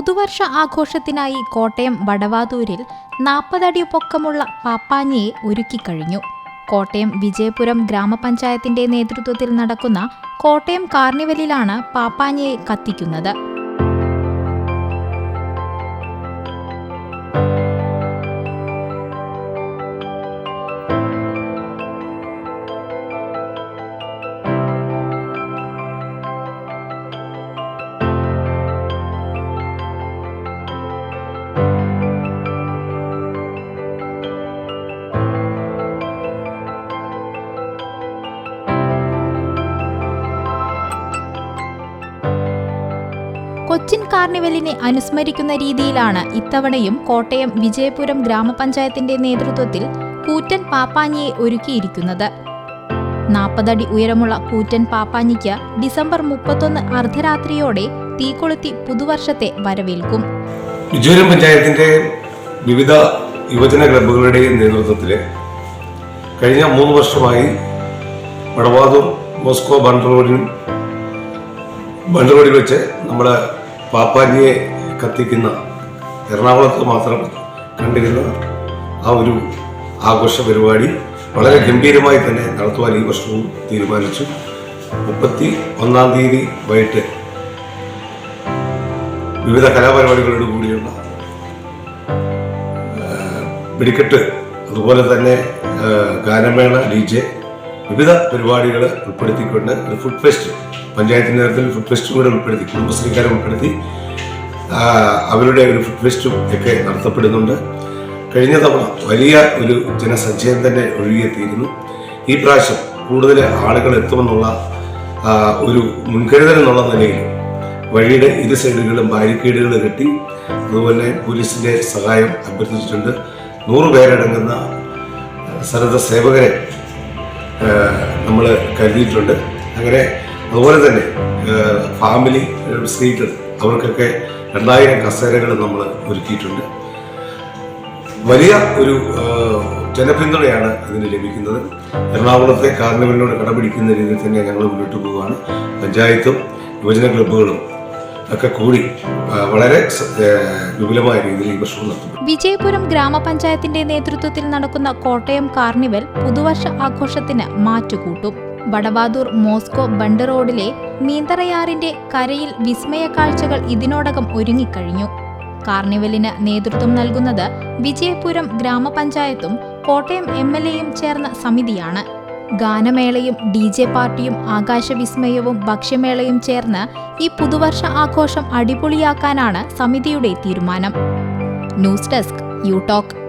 പുതുവർഷ ആഘോഷത്തിനായി കോട്ടയം വടവാതൂരിൽ നാൽപ്പതടി പൊക്കമുള്ള പാപ്പാഞ്ഞിയെ ഒരുക്കിക്കഴിഞ്ഞു. കോട്ടയം വിജയപുരം ഗ്രാമപഞ്ചായത്തിന്റെ നേതൃത്വത്തിൽ നടക്കുന്ന കോട്ടയം കാർണിവലിലാണ് പാപ്പാഞ്ഞിയെ കത്തിക്കുന്നത്. കൊച്ചിൻ കാർണിവലിനെ അനുസ്മരിക്കുന്ന രീതിയിലാണ് ഇത്തവണയും കോട്ടയം വിജയപുരം ഗ്രാമപഞ്ചായത്തിന്റെ നേതൃത്വത്തിൽ കൂറ്റൻ പാപ്പാഞ്ഞിയെ ഒരുക്കിയിരിക്കുന്നത്. നാൽപ്പതടി ഉയരമുള്ള കൂറ്റൻ പാപ്പാഞ്ഞിക്ക് ഡിസംബർ മുപ്പത്തൊന്ന് അർദ്ധരാത്രിയോടെ തീകൊളുത്തി പുതുവർഷത്തെ വരവേൽക്കും. വിജയപുരം പഞ്ചായത്തിന്റെ വിവിധ യുവജന ക്ലബ്ബുകളുടെ നേതൃത്വത്തിൽ കഴിഞ്ഞ മൂന്ന് വർഷമായി വടവാതൂർ മോസ്കോ ബണ്ടറോഡിനും ബണ്ടറോഡിൽ വെച്ച് നമ്മൾ പാപ്പാജിയെ കത്തിക്കുന്ന എറണാകുളത്ത് മാത്രം കണ്ടിരുന്ന ആ ഒരു ആഘോഷ പരിപാടി വളരെ ഗംഭീരമായി തന്നെ നടത്തുവാൻ ഈ വർഷവും തീരുമാനിച്ചു. മുപ്പത്തി ഒന്നാം തീയതി വൈകിട്ട് വിവിധ കലാപരിപാടികളോട് കൂടിയുള്ള വെടിക്കെട്ട് അതുപോലെ തന്നെ ഗാനമേള ഡി ജെ വിവിധ പരിപാടികൾ ഉൾപ്പെടുത്തിക്കൊണ്ട് ഫുഡ് ഫെസ്റ്റ് പഞ്ചായത്തിന്റെ നേതൃത്വത്തിൽ ഫുഡ് ഫെസ്റ്റും കൂടെ ഉൾപ്പെടുത്തി കുടുംബശ്രീക്കാരെ ഉൾപ്പെടുത്തി അവരുടെ ഒരു ഫുഡ് ഫെസ്റ്റും ഒക്കെ നടത്തപ്പെടുന്നുണ്ട്. കഴിഞ്ഞ തവണ വലിയ ഒരു ജനസഞ്ചയം തന്നെ ഒഴുകിയെത്തിയിരുന്നു. ഈ പ്രാവശ്യം കൂടുതൽ ആളുകൾ എത്തുമെന്നുള്ള ഒരു മുൻകരുതൽ എന്നുള്ള നിലയിൽ വഴിയുടെ ഇരു സൈഡുകളിലും ബാരിക്കേഡുകൾ കെട്ടി അതുപോലെ പോലീസിന്റെ സഹായം അഭ്യർത്ഥിച്ചിട്ടുണ്ട്. നൂറ് പേരടങ്ങുന്ന സന്നദ്ധ സേവകരെ നമ്മൾ കരുതിയിട്ടുണ്ട്. അങ്ങനെ അതുപോലെ തന്നെ ഫാമിലി സ്ത്രീകൾ അവർക്കൊക്കെ രണ്ടായിരം കസേരകൾ നമ്മൾ ഒരുക്കിയിട്ടുണ്ട്. വലിയ ഒരു ജനപിന്തുണയാണ് ഇതിന് ലഭിക്കുന്നത്. എറണാകുളത്തെ കാർണിവലിനോട് കടപിടിക്കുന്ന രീതിയിൽ തന്നെ ഞങ്ങൾ മുന്നോട്ട് പോവുകയാണ്. പഞ്ചായത്തും യുവജന ക്ലബ്ബുകളും ഒക്കെ കൂടി വളരെ വിപുലമായ രീതിയിൽ ഈ വർഷവും നടത്തും വിജയപുരം ഗ്രാമപഞ്ചായത്തിന്റെ നേതൃത്വത്തിൽ നടക്കുന്ന കോട്ടയം കാർണിവൽ പുതുവർഷ ആഘോഷത്തിന് മാറ്റുകൂട്ടും. വടവാതൂർ മോസ്കോ ബണ്ട് റോഡിലെ മീന്തറയാറിന്റെ കരയിൽ വിസ്മയ കാഴ്ചകൾ ഇതിനോടകം ഒരുങ്ങിക്കഴിഞ്ഞു. കാർണിവലിന് നേതൃത്വം നൽകുന്നത് വിജയപുരം ഗ്രാമപഞ്ചായത്തും കോട്ടയം എം എൽ എയും ചേർന്ന സമിതിയാണ്. ഗാനമേളയും ഡി ജെ പാർട്ടിയും ആകാശവിസ്മയവും ഭക്ഷ്യമേളയും ചേർന്ന് ഈ പുതുവർഷ ആഘോഷം അടിപൊളിയാക്കാനാണ് സമിതിയുടെ തീരുമാനം. News desk U talk.